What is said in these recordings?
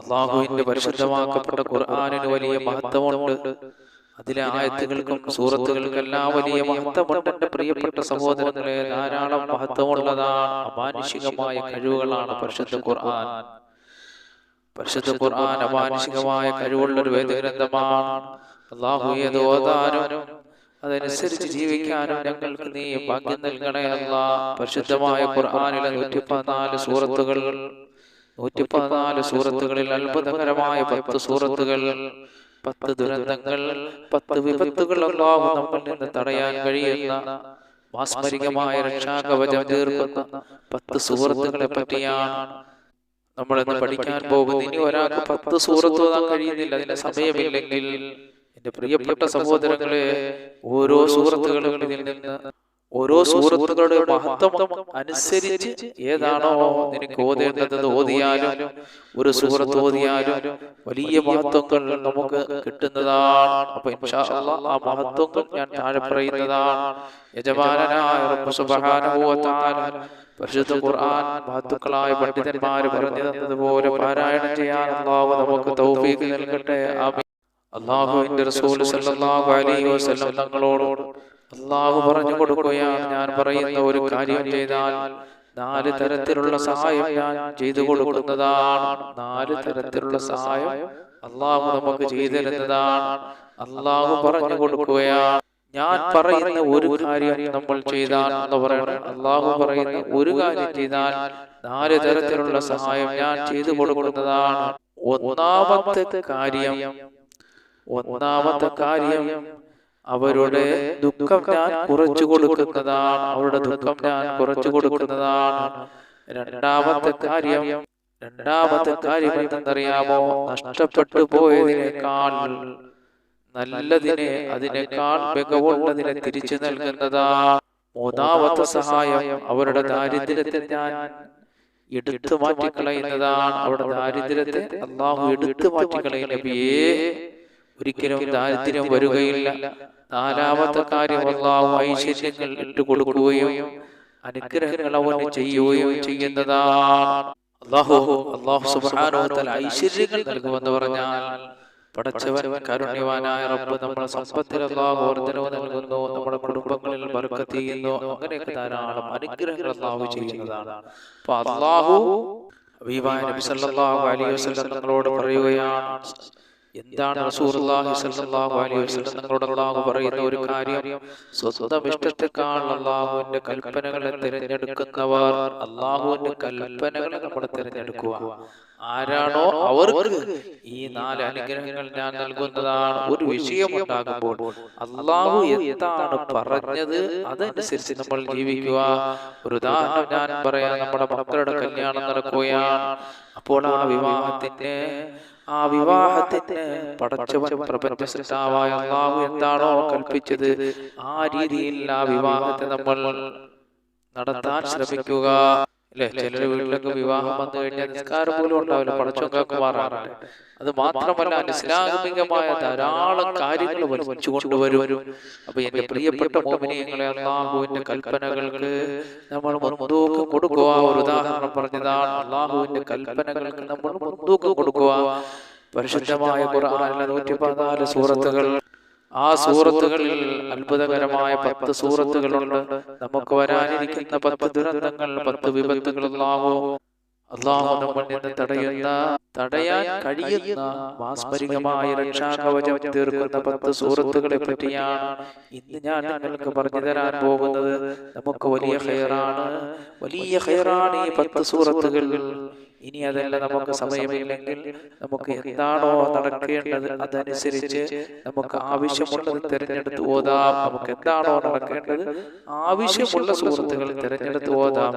അള്ളാഹുവിന്റെ പരിശുദ്ധമാക്കപ്പെട്ട ഖുർആാനിന് വലിയ മഹത്വമുണ്ട്. അതിലെ ആയത്തുകൾക്കും സൂറത്തുകൾക്കെല്ലാം വലിയ മഹത്വമുണ്ട്. എന്റെ പ്രിയപ്പെട്ട സഹോദരങ്ങളെ ധാരാളം മഹത്വമുള്ളതാണ്. അമാനുഷികമായ കഴിവുകളാണ് പരിശുദ്ധ ഖുർആൻ. പരിശുദ്ധ ഖുർആൻ അമാനുഷികമായ കഴിവുള്ള ഒരു വേദഗ്രന്ഥമാണ്. അള്ളാഹു ഏത് ഓതാനും അതനുസരിച്ച് ജീവിക്കാനും ഞങ്ങൾക്ക് നീ ഭാഗ്യം നൽകണേ അല്ല. പരിശുദ്ധമായ ഖുർആാനിലെ നൂറ്റി പതിനാല് സൂറത്തുകൾ നൂറ്റി പതിനാല് സൂറത്തുകളിൽ അത്ഭുതകരമായ പത്ത് സൂറത്തുകൾ പത്ത് ദുരന്തങ്ങൾ പത്ത് വിപത്തുകൾ അല്ലാഹു നമ്മിൽ നിന്ന് തടയാൻ കഴിയുന്ന മാസ്മരികമായ രക്ഷാകവചം തീർക്കുന്ന പത്ത് സുഹൃത്തുക്കളെ പറ്റിയാണ് നമ്മൾ ഇന്ന് പഠിക്കാൻ പോകുന്നത്. ഇനി ഒരാൾക്ക് പത്ത് സുഹൃത്തു കഴിയുന്നില്ല അതിന് സമയമില്ലെങ്കിൽ. എന്റെ പ്രിയപ്പെട്ട സഹോദരങ്ങളെ ഓരോ സുഹൃത്തുക്കളും ഇതിൽ നിന്ന് ഓരോ സുഹൃത്തുക്കളുടെ മഹത്വം അനുസരിച്ച് ഏതാണോ നിനക്ക് ഓതേണ്ടത് ഓതിയാലും ഒരു സുഹൃത്ത് ഓതിയാലും വലിയ മഹത്വങ്ങൾ നമുക്ക് കിട്ടുന്നതാണ്. അപ്പൊ ആ മഹത്വങ്ങൾ ഞാൻ താഴെ പറയുന്നതാണ്. തആല പരിശുദ്ധ ഖുർആൻ മഹത്തുക്കളായ പണ്ഡിതന്മാർ പറഞ്ഞു തന്നതുപോലെ പാരായണം ചെയ്യാൻ അള്ളാഹു നമുക്ക് തൗഫീഖ് നൽകട്ടെ. അള്ളാഹുവിന്റെ റസൂൽ സല്ലല്ലാഹു അലൈഹി വസല്ലം തങ്ങളോട് അള്ളാഹു പറഞ്ഞു കൊടുക്കുകയാ ഞാൻ പറയുന്ന ഒരു കാര്യം ചെയ്താൽ നാല് തരത്തിലുള്ള സഹായം ഞാൻ ചെയ്തു കൊടുക്കുന്നതാണ്. നാല് തരത്തിലുള്ള സഹായം അള്ളാഹു നമുക്ക് ചെയ്തിരുന്നതാണ് അള്ളാഹു പറഞ്ഞു കൊടുക്കുകയാ ഞാൻ പറയുന്ന ഒരു കാര്യം നമ്മൾ ചെയ്താൽ എന്ന് പറയണം. അള്ളാഹു പറയുന്ന ഒരു കാര്യം ചെയ്താൽ നാല് തരത്തിലുള്ള സഹായം ഞാൻ ചെയ്തു കൊടുക്കുന്നതാണ്. ഒന്നാമത്തെ കാര്യം ഒന്നാമത്തെ കാര്യം അവരുടെ ദുഃഖം ഞാൻ കുറച്ചു കൊടുക്കുന്നതാണ്. അവരുടെ ദുഃഖം ഞാൻ കുറച്ചു കൊടുക്കുന്നതാണ്. രണ്ടാമത്തെ കാര്യം രണ്ടാമത്തെ കാര്യം എന്തെന്നറിയാമോ? നഷ്ടപ്പെട്ടു പോയതിനേക്കാൾ നല്ലതിനെ അതിനേക്കാൾ മികവുള്ളതിനെ തിരിച്ചു നൽകുന്നതാ. മൂന്നാമത്തെ സഹായം അവരുടെ ദാരിദ്ര്യത്തെ ഞാൻ എടുത്തു മാറ്റിക്കളയുന്നതാണ്. അവരുടെ ദാരിദ്ര്യത്തെ അള്ളാഹു എടുത്തു മാറ്റിക്കളയുന്ന നബിയേ. ഒരിക്കലും ദാരിദ്ര്യം വരികയില്ല. നാലാമത്തെ കാര്യം അള്ളാഹു ഐശ്വര്യങ്ങൾ ഇട്ടുകൊടുക്കുകയും അനുഗ്രഹങ്ങൾ അവൻ ചെയ്യുകയും ചെയ്യുന്നതാണ്. അള്ളാഹു അള്ളാഹു സുബാനോത്തൽ ഐശ്വര്യങ്ങൾ നൽകുമെന്ന് പറഞ്ഞാൽ പടച്ചവൻ കരുണ്യവാനായ റബ്ബ് നമ്മുടെ സമ്പത്തിൽ അള്ളാഹു വർധനവ് നൽകുന്നു നമ്മുടെ കുടുംബങ്ങളിൽ ബർക്കത്ത് ചെയ്യുന്നു അങ്ങനെയൊക്കെ ധാരാളം അനുഗ്രഹങ്ങൾ അള്ളാഹു ചെയ്യുന്നതാണ്. അപ്പൊ അള്ളാഹു അലൈഹി വസല്ലം തങ്ങളോട് പറയുകയാണ്. എന്താണ് വസല്ലം അള്ളാഹു പറയുന്ന ഒരു കാര്യം സ്വന്തം ഇഷ്ടത്തെക്കാൾ അള്ളാഹുവിന്റെ കൽപ്പനകളെ തിരഞ്ഞെടുക്കുന്നവർ അള്ളാഹുവിന്റെ കൽപ്പനകളെ നമ്മൾ തിരഞ്ഞെടുക്കുക. ആരാണോ അവർക്ക് ഈ നാല് അനുഗ്രഹങ്ങൾ ഞാൻ നൽകുന്നതാണ് ഒരു വിഷയം ഉണ്ടാകുമ്പോൾ അള്ളാഹു എന്താണ് പറഞ്ഞത് അതനുസരിച്ച് നമ്മൾ ജീവിക്കുക. ഒരു ഉദാഹരണം ഞാൻ പറയാം. നമ്മുടെ മക്കളുടെ കല്യാണം നടക്കുകയാണ്. അപ്പോൾ ആ വിവാഹത്തിന്റെ ആ വിവാഹത്തിന് പടച്ചവൻ പ്രപഞ്ച സൃഷ്ടാവായ അള്ളാഹു എന്താണോ കൽപ്പിച്ചത് ആ രീതിയിൽ ആ വിവാഹത്തെ നമ്മൾ നടത്താൻ ശ്രമിക്കുക. അല്ലെ? ചിലരുടെ വീട്ടിലൊക്കെ വിവാഹം വന്നു കഴിഞ്ഞാൽ നിസ്കാരം പോലും ഉണ്ടാവില്ല. പടച്ചൊക്കെ മാറാറുണ്ട് അത് മാത്രമല്ല ഇസ്ലാമികമായ ധാരാളം കാര്യങ്ങൾ വലിച്ചു കൊണ്ടുവരും. അപ്പൊ എന്റെ പ്രിയപ്പെട്ട മോമിനിയങ്ങളെ അള്ളാഹുവിന്റെ കൽപ്പനകൾക്ക് നമ്മൾ മുൻതൂക്കം കൊടുക്കുക. ഒരു ഉദാഹരണം പറഞ്ഞതാണ്. അള്ളാഹുവിന്റെ കൽപ്പനകൾക്ക് നമ്മൾ മുൻതൂക്കം കൊടുക്കുക. പരിശുദ്ധമായ ഖുർആനിലെ നൂറ്റി പതിനാല് സൂറത്തുകൾ ആ സൂറത്തുകളിൽ അത്ഭുതകരമായ പത്ത് സൂറത്തുകളുണ്ട്. നമുക്ക് വരാനിരിക്കുന്ന പത്ത് ദുരന്തങ്ങൾ പത്ത് വിപത്തുകൾ അല്ലാഹു അള്ളാഹു നമ്മൾ നിന്ന് തടയുന്ന തടയാൻ കഴിയുന്ന മാസ്മരികമായ രക്ഷാകവചം തീർക്കുന്ന പത്ത് സൂറത്തുകളെ പറ്റിയാണ് ഇന്ന് ഞാൻ നിങ്ങൾക്ക് പറഞ്ഞു തരാൻ പോകുന്നത്. നമുക്ക് വലിയ ഹെയറാണ് വലിയ ഹെയറാണ് ഈ പത്ത് സൂറത്തുകൾ. ഇനി അതല്ല നമുക്ക് സമയമില്ലെങ്കിൽ നമുക്ക് എന്താണോ നടക്കേണ്ടത് അതനുസരിച്ച് നമുക്ക് ആവശ്യമുള്ളത് തിരഞ്ഞെടുത്ത് ഓതാം. നമുക്ക് എന്താണോ നടക്കേണ്ടത് ആവശ്യമുള്ള സുഹൃത്തുക്കൾ തിരഞ്ഞെടുത്ത് ഓതാം.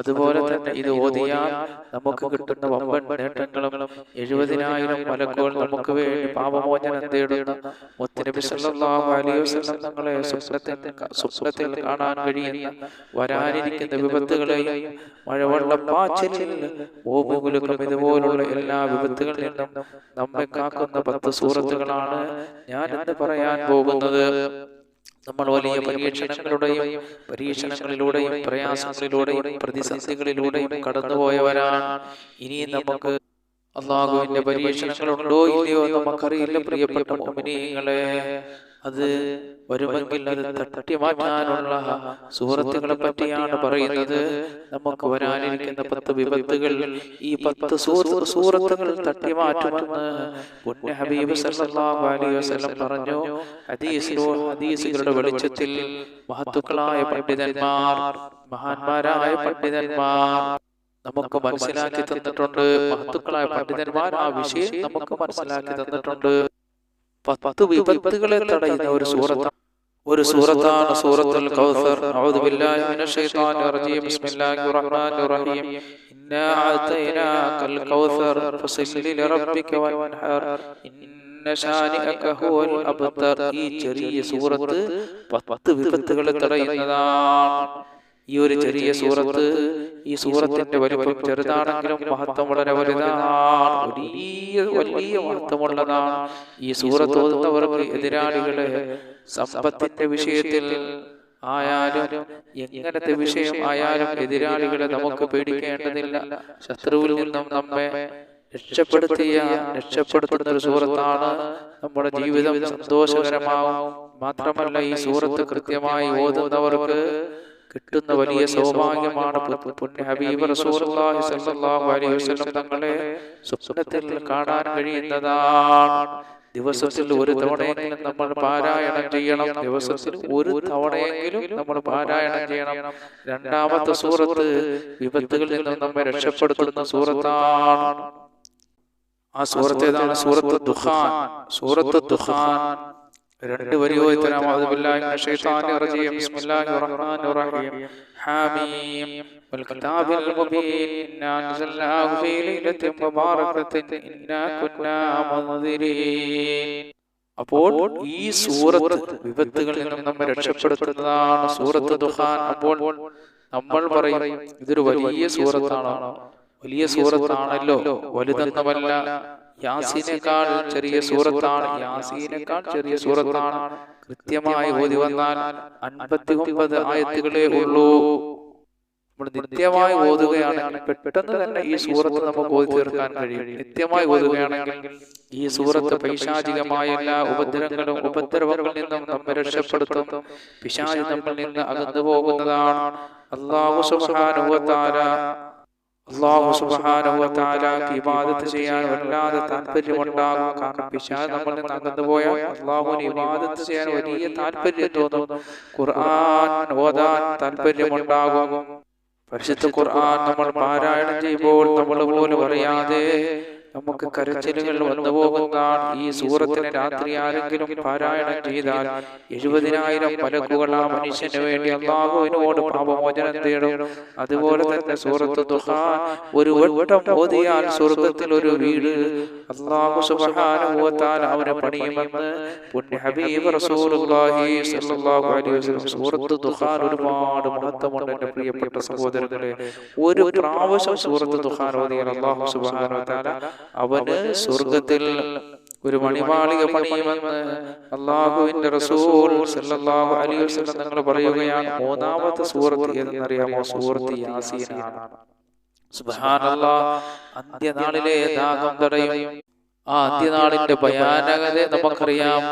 അതുപോലെ തന്നെ ഇത് ഓതിയാൽ നമുക്ക് കിട്ടുന്ന വമ്പൻ നേട്ടങ്ങളും എഴുപതിനായിരം മലക്കുകൾ നമുക്ക് വേണ്ടി പാപമോചനം തേടുന്ന മുത്തനബി സല്ലല്ലാഹു അലൈഹി വസല്ലം തങ്ങളെ സ്വപ്നത്തിൽ സ്വപ്നത്തിൽ കാണാൻ കഴിയുന്ന വരാനിരിക്കുന്ന വിപത്തുകളെയും മഴവെള്ളം പാച്ചലിൽ ഭൂമികുലുക്കം ഇതുപോലുള്ള എല്ലാ വിപത്തുകളിൽ നിന്നും നമ്മെ കാക്കുന്ന പത്ത് സൂറത്തുകളാണ് ഞാൻ ഇന്ന് പറയാൻ പോകുന്നത്. നമ്മൾ വലിയ പരീക്ഷണങ്ങളുടെയും പരീക്ഷണങ്ങളിലൂടെയും പ്രയാസങ്ങളിലൂടെയും പ്രതിസന്ധികളിലൂടെയും കടന്നുപോയവരാണ്. ഇനി നമുക്ക് അള്ളാഹുവിന്റെ പരീക്ഷണങ്ങളുണ്ടോ ഇല്ലയോ നമുക്കറിയില്ല പ്രിയപ്പെട്ട മോമിനികളെ അത് വരുമെങ്കിൽ അത് തട്ടി മാറ്റാനുള്ള സൂറത്തുകളെ പറ്റിയാണ് പറയുന്നത്. നമുക്ക് വരാനിരിക്കുന്ന പത്ത് വിപത്തുകൾ ഈ പത്ത് സൂറത്തുകൾ തട്ടി മാറ്റുമെന്ന് പുണ്യ ഹബീബ് സല്ലല്ലാഹു അലൈഹി വസല്ലം പറഞ്ഞു ഹദീസിലോ ഹദീസുകളുടെ വെളിച്ചത്തിൽ മഹത്തുക്കളായ പണ്ഡിതന്മാർ മഹാന്മാരായ പണ്ഡിതന്മാർ നമുക്ക് മനസ്സിലാക്കി തന്നിട്ടുണ്ട്. മഹത്തുക്കളായ പണ്ഡിതന്മാർ ആ വിഷയം നമുക്ക് മനസ്സിലാക്കി തന്നിട്ടുണ്ട്. പത്ത് വിപത്തുകളെ തടയുന്ന ഒരു സൂറത്ത് ഒരു സൂറത്താണ് സൂറത്തുൽ കൗസർ അഊദു ബില്ലാഹി മിനശ് റജീം. ബിസ്മില്ലാഹിർ റഹ്മാനിർ റഹീം. ഇന്നാ അഅതൈനാകൽ കൗസർ ഫസല്ലി ലിറബ്ബിക വൻഹർ. ഇന്ന ശാനിഅക ഹുവൽ അബ്തർ. ഈ ചെറിയ സൂറത്ത് പത്ത് വിപത്തുകളെ തടയുന്നതാണ്. ഈ ഒരു ചെറിയ സൂറത്ത് ഈ സൂറത്തിന്റെ വലിപ്പം ചെറുതാണെങ്കിലും മഹത്വം വളരെ വലുതാണ്. വലിയ വലിയ മഹത്വമുള്ളതാണ്. ഈ സൂറത്ത് ഓതുന്നവർക്ക് എതിരാളികളെ സമ്പത്തിന്റെ വിഷയത്തിൽ ആയാലും എങ്ങനത്തെ വിഷയം ആയാലും എതിരാളികളെ നമുക്ക് പേടിക്കേണ്ടതില്ല. ശത്രുവിൽ നിന്നും നമ്മെ രക്ഷപ്പെടുത്തിയ രക്ഷപ്പെടുത്തുന്ന ഒരു സൂറത്താണ് നമ്മുടെ ജീവിതം സന്തോഷകരമാവും. മാത്രമല്ല ഈ സൂറത്ത് കൃത്യമായി ഓതുന്നവർക്ക് കിട്ടുന്ന വലിയ സൗഭാഗ്യമാണ് ഹബീബ് തങ്ങളെ സ്വപ്നത്തിൽ കാണാൻ കഴിയുന്നതാണ്. ദിവസത്തിൽ ഒരു തവണയെങ്കിലും നമ്മൾ പാരായണം ചെയ്യണം. ദിവസത്തിൽ ഒരു തവണയെങ്കിലും നമ്മൾ പാരായണം ചെയ്യണം. രണ്ടാമത്തെ സൂറത്ത് വിപത്തുകളിൽ നിന്നും നമ്മെ രക്ഷപ്പെടുത്തുന്ന സൂറത്താണ്. ആ സൂറത്ത് ഏതാണ്? സൂറത്ത് ദുഹാൻ സൂറത്ത് ദുഖാൻ. രണ്ട് വരിയോയി തരാം ബില്ലാഹി മിനശ് ശൈത്താനിർ റജീം ബിസ്മില്ലാഹിർ റഹ്മാനിർ റഹീം ഹാമീം والكتاب المبين إنا أنزلناه في ليلة مباركة إنا كنا منذرين അപ്പോൾ ഈ സൂറത്ത് വിപത്തുകളിൽ നിന്നും നമ്മെ രക്ഷപ്പെടുത്തുന്നതാണ് സൂറത്ത് ദുഹാൻ അപ്പോൾ നമ്മൾ പറയും ഇതൊരു വലിയ സൂറത്താണ് വലിയ സൂറത്താണല്ലോ വലുതെന്നമല്ല യാസീനേക്കാൾ ചെറിയ സൂറത്താണ് യാസീനേക്കാൾ ചെറിയ സൂറത്താണ്. കൃത്യമായി ഓതി വന്നാൽ അൻപത്തി ഒമ്പത് ആയത്തുകളേ ഉള്ളൂ. നമ്മൾ നിത്യമായി ഓതുകയാണെങ്കിൽ പെട്ടെന്ന് തന്നെ ഈ സൂറത്ത് നമുക്ക് ഓതി തീർക്കാൻ കഴിയും. നിത്യമായി ഓതുകയാണെങ്കിൽ ഈ സൂറത്ത് പൈശാചികമായ എല്ലാ ഉപദ്രവങ്ങളും ഉപദ്രവങ്ങളിൽ നിന്നും നമ്മെ രക്ഷപ്പെടുത്തും. പിശാചി നമ്മിൽ നിന്ന് അകന്നു പോകുന്നതാണ്. അള്ളാഹു സുബ്ഹാനഹു അള്ളാഹു സുബാനുവത്താലാക്ക് ഇബാദത്ത് ചെയ്യാൻ വല്ലാതെ താല്പര്യമുണ്ടാകും കാരണം പിശാൽ നമ്മൾ അകന്നു പോയാൽ അള്ളാഹുവിന് ഇബാദത്ത് ചെയ്യാൻ വലിയ താല്പര്യം തോന്നും ഖുർആൻ ഓതാൻ താല്പര്യമുണ്ടാകും. പരിശുദ്ധ ഖുർആൻ നമ്മൾ പാരായണം ചെയ്യുമ്പോൾ നമ്മൾ പോലും അറിയാതെ നമുക്ക് കരച്ചിലുകൾ വന്നു പോകുന്നതാണ് ഈ സൂറത്തിന് രാത്രി ആരെങ്കിലും പാരായണം ചെയ്താൽ എഴുപതിനായിരം പലക്കുകൾ ആ മനുഷ്യന് വേണ്ടി അള്ളാഹുവിനോട് പാപമോചനം തേടും. അതുപോലെ തന്നെ സൂറത്ത് ദുഹാൻ ഒരു വട്ടം ഓതിയാൽ സ്വർഗത്തിൽ ഒരു വീട്. അള്ളാഹു തആല അവരെ പണിയുമെന്ന് പുണ്യ ഹബീബ് റസൂലുള്ളാഹി സ്വല്ലല്ലാഹു അലൈഹി വസല്ലം സൂറത്ത് ദുഹാൻ ഒരുപാട് മഹത്വമുണ്ട് എന്റെ പ്രിയപ്പെട്ട സഹോദരങ്ങളെ. ഒരു പ്രാവശ്യം സൂറത്ത് ദുഹാൻ ഓതിയാൽ അള്ളാഹു തആല അവന് സ്വർഗത്തിൽ ഒരു മണിമാളിക പണിയുമെന്ന് അള്ളാഹുവിന്റെ റസൂൽ സല്ലല്ലാഹു അലൈഹി വസല്ലം നിങ്ങൾ പറയുകയാണ്. മൂന്നാമത്തെ സൂറത്ത് എന്നറിയാമോ സൂറത്ത് യാസീനാണ്. അന്ത്യനാളിലെ ദാഹം തടയും. ആ അന്ത്യനാളിന്റെ ഭയാനകത നമുക്കറിയാം.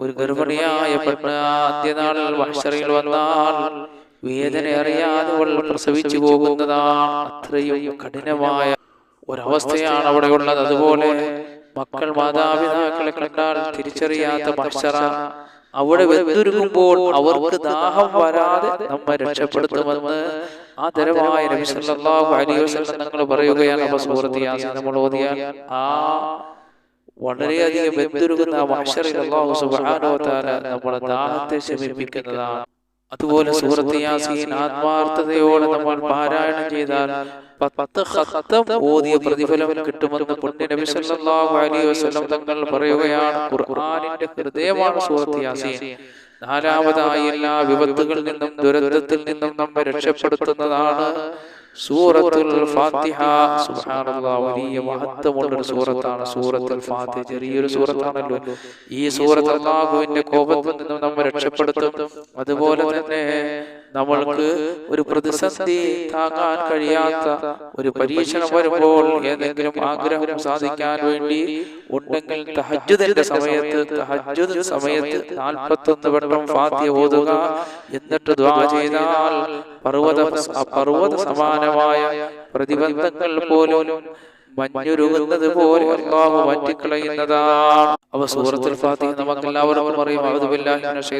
ഒരു ഗർഭിണിയായ പെണ്ണ് അന്ത്യനാളിൽ വഷറിയിൽ വന്നാൽ വേദന അറിയാതെ പ്രസവിച്ചു പോകുന്നതാണ്. അത്രയും കഠിനമായ ഒരവസ്ഥയാണ് അവിടെ ഉള്ളത്. അതുപോലെ മക്കൾ മാതാപിതാക്കളെ കണ്ടാൽ തിരിച്ചറിയാത്ത മത്സര അവിടെ വെന്തുരുകുമ്പോൾ അവർക്ക് ദാഹം വരാതെ നമ്മെ രക്ഷപ്പെടുത്തുമെന്ന് ആ തരമായ തങ്ങൾ പറയുകയാണ് നമ്മൾ ഓതിയാൽ ആ വളരെയധികം വെന്തുരുകുന്ന ആ നമ്മുടെ ദാഹത്തെ ശമിപ്പിക്കുന്നതാണ്. അതുപോലെ സൂറത്ത് യാസീൻ ആത്മാർത്ഥതയോടെ നമ്മൾ പാരായണം ചെയ്താൽ പത്ത് ഹത്തം ഓതിയ പ്രതിഫലം കിട്ടുമെന്ന് പുണ്യ നബി സല്ലല്ലാഹു അലൈഹി വസല്ലം തങ്ങൾ പറയുകയാണ് ഖുർആനിന്റെ ഹൃദയമാണ് സൂറത്ത് യാസീൻ നാലാമതായി എല്ലാ വിപത്തുകളിൽ നിന്നും ദുരന്തത്തിൽ നിന്നും നമ്മെ രക്ഷപ്പെടുത്തുന്നതാണ് സൂറത്തുൽ ഫാത്തിഹ. സുബ്ഹാനല്ലാഹ് വലിയ മഹത്വമുള്ള ഒരു സൂറത്താണ്. സൂറത്തുൽ ഫാത്തിഹ ചെറിയൊരു സൂറത്താണല്ലോ. ഈ സൂറത്ത് അല്ലാഹുവിന്റെ കോപത്തിൽ നിന്നും നമ്മെ രക്ഷപ്പെടുത്തും. അതുപോലെ തന്നെ നമ്മൾക്ക് ഒരു പ്രതിസന്ധി താങ്ങാൻ കഴിയാത്ത ഒരു പരീക്ഷണം വരുമ്പോൾ ഏതെങ്കിലും ആഗ്രഹം സാധിക്കാൻ വേണ്ടി ഉണ്ടെങ്കിൽ തഹജ്ജുദിന്റെ സമയത്ത് തഹജ്ജുദ് സമയത്ത് നാൽപ്പത്തൊന്ന് വെള്ളം ഫാത്തിഹ ഓതുക. എന്നിട്ട് ദ്വാ ചെയ്താൽ പർവത പർവത സമാനമായ പ്രതിബന്ധങ്ങൾ പോലും മഞ്ഞുരുകുന്നത് പോലെ അള്ളാഹു മാറ്റിക്കളയുന്നതാണ്. അവ സൂറത്തുൽ ഫാത്തിഹ നമുക്ക് എല്ലാവർക്കും അറിയാം. അഊദു ബില്ലാഹി മിനശ്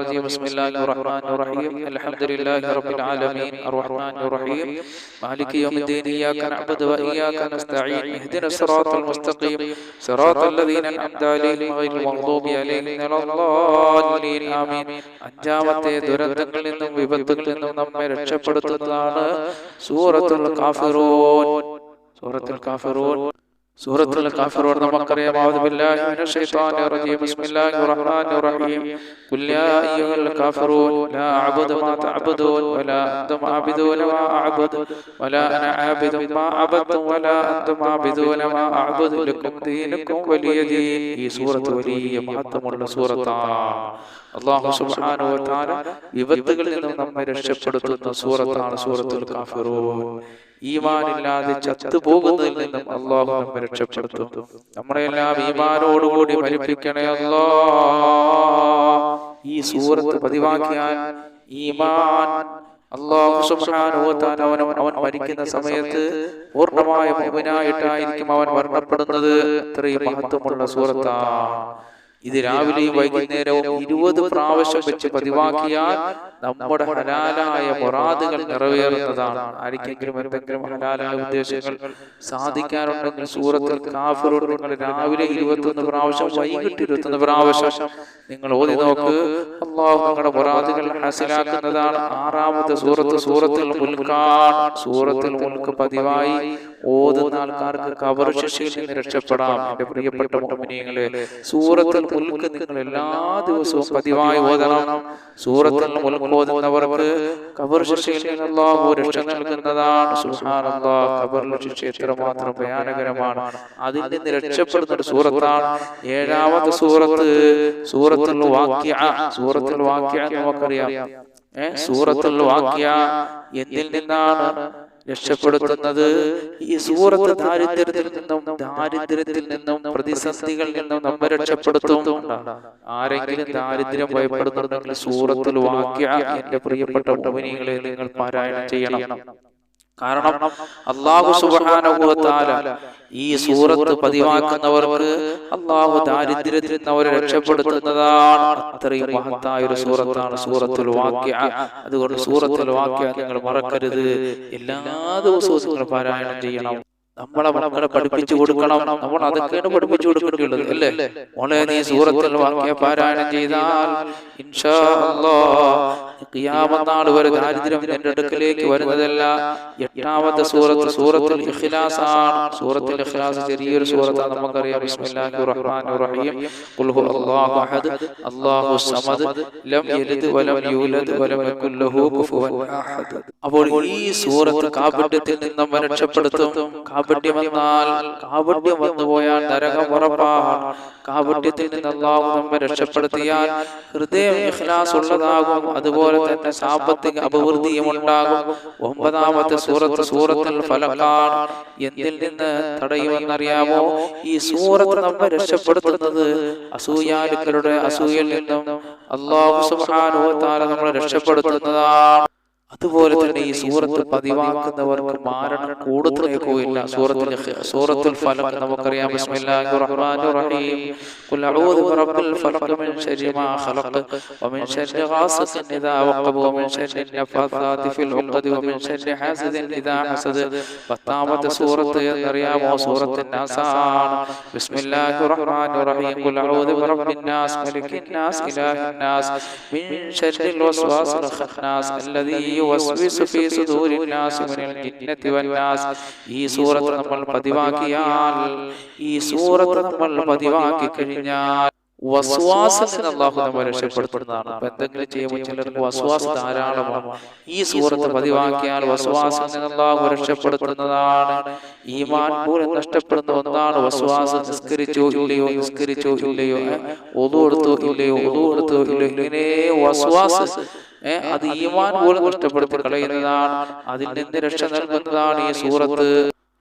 റജീം. ബിസ്മില്ലാഹിർ റഹ്മാനിർ റഹീം. അൽഹംദുലില്ലാഹി റബ്ബിൽ ആലമീൻ. അർറഹ്മാനിർ റഹീം. മാലികി യൗമിദ്ദീൻ. ഇയ്യാക നഅബ്ദു വ ഇയ്യാക നസ്തഈൻ. ഇഹ്ദിനസ് സിറാത്തൽ മുസ്തഖീം. സിറാത്തൽ ലദീന അൻഅംത അലൈഹിം ഗൈറിൽ മഗ്ദൂബി അലൈഹിം. വലദ്ദാലിൻ ആമീൻ. അഞ്ചാമത്തെ ദുരന്തങ്ങളിൽ നിന്നും വിപത്തുകളിൽ നിന്നും നമ്മെ രക്ഷപ്പെടുത്തുന്നതാണ് സൂറത്തുൽ കാഫിറൂൻ. സൂറത്തുൽ കാഫിറൂൻ. സൂറത്തുൽ കാഫിറൂൻ നമുക്കറിയാം. അഊദു ബില്ലാഹി മിനശ് ശൈത്വാനിർ റജീം. ബിസ്മില്ലാഹിർ റഹ്മാനിർ റഹീം. ഖുൽ യാ അയ്യുഹൽ കാഫിറൂൻ ലാ അഅബുദു മാ തഅബുദൂൻ വലാ അൻതും ആബിദൂന മാ അഅബുദു വലാ അന ആബിദു മാ അബദ്തും വലാ അൻതും ആബിദൂന മാ അഅബുദു ലക്കും ദീനുക്കും വലിയ ദീൻ. ഈ സൂറത്ത് വലിയ മഹത്വമുള്ള സൂറത്താണ് സുബ്ഹാനഹു വ തആല വിപത്തുകളിൽ നിന്നും നമ്മെ രക്ഷപ്പെടുത്തുന്ന സൂറത്താണ് സൂറത്തുൽ കാഫിറൂൻ. ഈമാനില്ലാതെ ചത്തുപോകുന്നതിൽ നിന്നും അള്ളാഹു നമ്മെ രക്ഷപ്പെടുത്തും. നമ്മളെല്ലാം ഈമാനോടുകൂടി മരിപ്പിക്കണേ അല്ലാ ഈ സൂറത്ത് പതിവാക്കിയാൽ ഈമാൻ അള്ളാഹു സുബ്ഹാനഹു വ തആല അവൻ അവൻ മരിക്കുന്ന സമയത്ത് പൂർണമായ മുഅ്മിനായിട്ടായിരിക്കും അവൻ മരണപ്പെടുന്നത്. ഇത്രയും മഹത്വമുള്ള സൂറത്താണ്. ഇത് രാവിലെയും വൈകുന്നേരവും ഇരുപത് പ്രാവശ്യം വെച്ച് പതിവാക്കിയാൽ നമ്മുടെ ഹലാലായ മൊറാദുകൾ നിറവേറുന്നതാണ്. ആർക്കെങ്കിലും എന്തെങ്കിലും ഹലാലായ ഉദ്ദേശങ്ങൾ സാധിക്കാനുണ്ടെങ്കിൽ സൂറത്തിൽ കാഫിറോട് നിങ്ങൾ രാവിലെ ഇരുപത്തൊന്ന് പ്രാവശ്യം വൈകിട്ട് ഇരുപത്തൊന്ന് പ്രാവശ്യം നിങ്ങൾ ഓതി നോക്ക്. അള്ളാഹു നിങ്ങളുടെ ഹാസിലാക്കുന്നതാണ്. ആറാമത്തെ സൂറത്ത് സൂറത്തിൽ മുൽക്കാൻ സൂറത്തിൽ മുൽക്ക് പതിവായി ഓതുന്ന ആൾക്കാർക്ക് കവർ ശിക്ഷയിൽ നിന്ന് രക്ഷപ്പെടാം. എന്റെ പ്രിയപ്പെട്ട മോമിനിയങ്ങളെ സൂറത്തിൽ മുൽക്ക് നിങ്ങൾ എല്ലാ ദിവസവും പതിവായി ഓതണം. സൂറത്തിൽ മുൽക്ക് ഓതുന്നവർക്ക് കബർ ശിക്ഷയിൽ നിന്ന് അല്ലാഹു രക്ഷ നൽകുന്നതാണ്. കബറിലെ ശിക്ഷ എത്രമാത്രം ഭയാനകരമാണ്. അതിൽ നിന്ന് രക്ഷപ്പെടുന്ന ഒരു സൂറത്താണ് ഏഴാമത്തെ സൂറത്ത്. സൂറത്തുൽ വാക്യ സൂറത്തുൽ വാക്യ നമുക്കറിയാം. ഏഹ് സൂറത്തുൽ വാക്യ എന്നിൽ നിന്നാണ് രക്ഷപ്പെടുത്തുന്നത് ഈ സൂറത്ത് ദാരിദ്ര്യത്തിൽ നിന്നും ദാരിദ്ര്യത്തിൽ നിന്നും പ്രതിസന്ധികളിൽ നിന്നും നമ്മെ രക്ഷപ്പെടുത്തും ആരെങ്കിലും ദാരിദ്ര്യം ഭയപ്പെടുന്നുണ്ടെങ്കിൽ സൂറത്തിൽ വാക്യ എന്റെ പ്രിയപ്പെട്ട മോഹിനികളെ നിങ്ങൾ പാരായണം ചെയ്യണം. കാരണം അള്ളാഹു സുബാനുഭവത്താല ഈ സൂറത്ത് പതിവാക്കുന്നവർക്ക് അള്ളാഹു ദാരിദ്ര്യത്തിൽ നിന്ന് അവരെ രക്ഷപ്പെടുത്തുന്നതാണ്. അത്രയും മഹത്തായ ഒരു സൂറത്താണ് സൂറത്തുൽ വാക്യ അതുകൊണ്ട് സൂറത്തുൽ വാക്യ നിങ്ങൾ മറക്കരുത്. എല്ലാ ദിവസവും നിങ്ങൾ പാരായണം ചെയ്യണം. നമ്മളെ നമ്മളെ പഠിപ്പിച്ചു കൊടുക്കണം. നമ്മൾ അതൊക്കെയാണ് പഠിപ്പിച്ചു കൊടുക്കേണ്ടത്. അല്ലേ മോളെ നീ സൂറത്തിൽ വാക്യ പാരായണം ചെയ്താൽ ഖിയാമത്ത് വരെ ദാരിദ്ര്യം എന്റെ അടുക്കലേക്ക് വരുന്നതല്ല. എട്ടാമത്തെ സൂറത്ത് സൂറത്തുൽ ഇഖ്ലാസ് ആണ് സൂറത്തുൽ ഇഖ്ലാസ് ചെറിയൊരു സൂറത്താണ് നമുക്കറിയാം. ബിസ്മില്ലാഹിർ റഹ്മാനിർ റഹീം. ഖുൽ ഹു അല്ലാഹു അഹദ്. അല്ലാഹു സമദ്. ലം യലിദ് വലം യൂലദ് വലം യകുൽ ലഹു കുഫുവൻ അഹദ്. അപ്പോൾ ഈ സൂറത്ത് കാപട്യത്തിൽ നിന്നും രക്ഷപ്പെടുത്തും കാപട്യം വന്നാൽ കാപട്യം വന്നുപോയാൽ നരകം ഉറപ്പാണ്. കാപട്യത്തിൽ നിന്ന് അള്ളാഹു നമ്മെ രക്ഷപ്പെടുത്തിയാൽ ഹൃദയം ഇഖ്ലാസ് ഉള്ളതാകും. അതുപോലെ തന്നെ സാമ്പത്തിക അഭിവൃദ്ധിയും ഉണ്ടാകും. ഒമ്പതാമത്തെ സൂറത്ത് സൂറത്തിൽ ഫലക്കാണ്. എന്തിൽ നിന്ന് തടയുമെന്നറിയാമോ? ഈ സൂറത്ത് നമ്മെ രക്ഷപ്പെടുത്തുന്നത് അസൂയാലുക്കളുടെ അസൂയയിൽ നിന്നും അള്ളാഹു തആല നമ്മളെ രക്ഷപ്പെടുത്തുന്നതാണ്. അതുപോലെ തന്നെ ഈ സൂറത്ത് പതിവാക്കുന്നവർക്ക് മാരണം കൂടുതലേക്കുകയില്ല സൂറത്തുൽ സൂറത്തുൽ ഫലം നമുക്കറിയാം. ബിസ്മില്ലാഹിർ റഹ്മാനിർ റഹീം. ഖുൽ അഊദു ബിറബ്ബിൽ ഫലഖ് മിൻ ശർരി മാ ഖലഖ്. വമിൻ ശർരി ഇദാ വഖബ വമിൻ ശർരി നഫാസാതി ഫിൽ ഉഖദി വമിൻ ശർരി ഹാസിദിൻ ഇദാ ഹസദ് പത്താമത്തെ സൂറത്ത് എന്നറിയാമോ? സൂറത്തുൻ നാസാണ്. ബിസ്മില്ലാഹിർ റഹ്മാനിർ റഹീം. ഖുൽ അഊദു ബിറബ്ബിൻ നാസ്. മലിക്കിൻ നാസ് ഇലാഹിൻ നാസ്. മിൻ ശർരിൽ വസ്വാസിൽ ഖന്നാസ് അല്ലദീ യുവസ്വിസു ഫീ സുദൂരിൻ നാസ് മിനൽ വന്നാസ്. ഈ സൂറത്ത് നമ്മൾ പതിവാക്കിയാൽ ഈ സൂറത്ത് നമ്മൾ പതിവാക്കി കഴിഞ്ഞാൽ വസ്വാസിൽ നിന്ന് അള്ളാഹു നമ്മെ രക്ഷപ്പെടുത്തുന്നതാണ്. അപ്പൊ എന്തെങ്കിലും ചെയ്യുമ്പോൾ ചിലർക്ക് വസ്വാസ് ധാരാളമാണ്. ഈ സൂറത്ത് പതിവാക്കിയാൽ വസ്വാസിൽ നിന്ന് അള്ളാഹു രക്ഷപ്പെടുത്തുന്നതാണ്. ഈമാൻ പോലും നഷ്ടപ്പെടുന്ന ഒന്നാണ് വസ്വാസ്. നിസ്കരിച്ചോ ഇല്ലയോ നിസ്കരിച്ചോ ഇല്ലയോ ഒതു എടുത്തോ ഇല്ലയോ ഒതു എടുത്തോ ഇല്ലയോ ഇങ്ങനെ വസ്വാസ് അത് ഈമാൻ പോലും നഷ്ടപ്പെടുത്തി കളയുന്നതാണ് അതിൽ നിന്ന് രക്ഷ നൽകുന്നതാണ് ഈ സൂറത്ത്.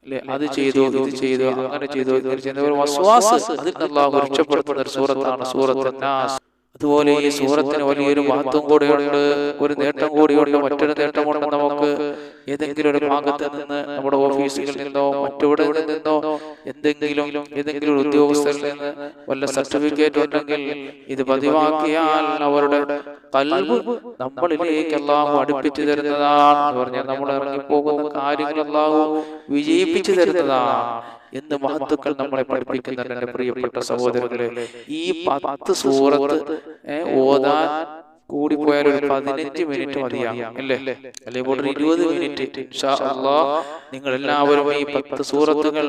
അല്ലെ? അത് ചെയ്തു ഇത് ചെയ്തു അങ്ങനെ ചെയ്തു ഇങ്ങനെ ചെയ്തു ഒരു വസ്വാസ് അതിൽ അള്ളാഹു രക്ഷപ്പെടുത്തുന്ന ഒരു സൂറത്താണ് സൂറത്ത് നാസ്. അതുപോലെ ഈ സൂറത്തിന് വലിയൊരു മഹത്വം കൂടിയുണ്ട് ഒരു നേട്ടം കൂടിയുണ്ട് മറ്റൊരു നേട്ടമുണ്ട് നമുക്ക് ഏതെങ്കിലും ഒരു ഭാഗത്ത് നിന്ന് നമ്മുടെ ഓഫീസുകളിൽ നിന്നോ മറ്റെവിടെ നിന്നോ എന്തെങ്കിലും ഏതെങ്കിലും ഒരു ഉദ്യോഗസ്ഥരിൽ നിന്ന് വല്ല സർട്ടിഫിക്കറ്റ് ഉണ്ടെങ്കിൽ ഇത് പതിവാക്കിയാൽ അവരുടെ കൽവ് നമ്മളിലേക്ക് അള്ളാഹു അടുപ്പിച്ചു തരുന്നതാണ് പറഞ്ഞാൽ നമ്മൾ ഇറങ്ങിപ്പോകുന്ന കാര്യങ്ങൾ അള്ളാഹു വിജയിപ്പിച്ചു തരുന്നതാണ്. എന്ന് മഹത്തുക്കൾ നമ്മളെ പഠിപ്പിക്കുന്നുണ്ട് എന്റെ പ്രിയപ്പെട്ട സഹോദരങ്ങളെ ഈ പത്ത് സൂറത്ത് ഓതാൻ കൂടി പോയാൽ ഒരു പതിനഞ്ച് മിനിറ്റ് മതിയാകും അല്ലേ? അല്ലെങ്കിൽ ഒരു ഇരുപത് മിനിറ്റ്. നിങ്ങൾ എല്ലാവരും ഈ പത്ത് സൂറത്തുകൾ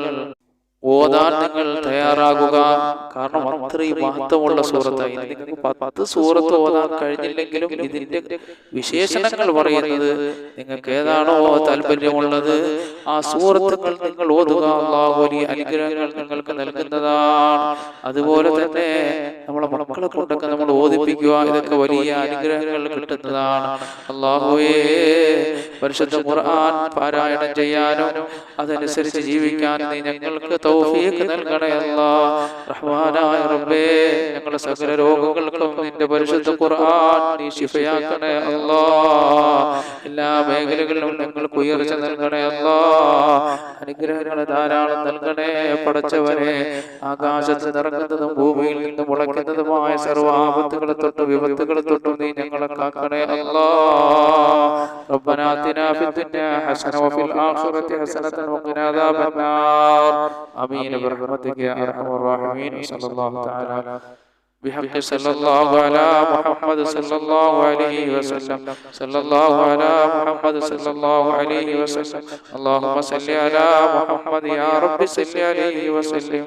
ഓതാൻ നിങ്ങൾ തയ്യാറാകുക. കാരണം അത്രയും മഹത്വമുള്ള സൂറത്തായി നിങ്ങൾക്ക് പത്ത് സൂറത്ത് ഓതാൻ കഴിഞ്ഞില്ലെങ്കിലും ഇതിന്റെ വിശേഷണങ്ങൾ പറയുന്നത് നിങ്ങൾക്ക് ഏതാണോ താല്പര്യമുള്ളത് ആ സൂറത്തുകൾ നിങ്ങൾ ഓതുക. വലിയ അനുഗ്രഹങ്ങൾ നിങ്ങൾക്ക് നൽകുന്നതാണ്. അതുപോലെ തന്നെ നമ്മളെ മക്കളെ കൊണ്ടൊക്കെ നമ്മൾ ഓതിപ്പിക്കുക. ഇതൊക്കെ വലിയ അനുഗ്രഹങ്ങൾ കിട്ടുന്നതാണ്. അള്ളാഹുവേ പരിശുദ്ധ ഖുർആൻ പാരായണം ചെയ്യാനും അതനുസരിച്ച് ജീവിക്കാനും നീ ഞങ്ങൾക്ക് തൗഫീഖ് നൽകണേ അല്ലാ റഹ്മാനായ റബ്ബേ ഞങ്ങളുടെ സകല രോഗങ്ങൾക്കും നിന്റെ പരിശുദ്ധ ഖുർആൻ നീ ശിഫയാക്കണേ അല്ലാ എല്ലാ മേഖലകളിലും ഞങ്ങൾക്ക് ഉയർച്ച നൽകണേ അല്ലാ അനുഗ്രഹങ്ങൾ ധാരാളം നൽകണേ പടച്ചവനെ ആകാശത്ത് നിറങ്ങുന്നതും ഭൂമിയിൽ നിന്ന് മുളയ്ക്കുന്നതുമായ സർവാപത്തുകളെ തൊട്ട് വിപത്തുകളെ തൊട്ടും നീ ഞങ്ങളെ കാക്കണേ അല്ലാ ربنا آتنا في الدنيا حسنة وفي الآخرة حسنة وقنا عذاب النار آمين برحمتك يا أرحم الراحمين صلى الله تعالى بحق صلى الله على محمد صلى الله عليه وسلم صلى الله على محمد صلى الله عليه وسلم اللهم صل على محمد يا رب صل عليه وسلم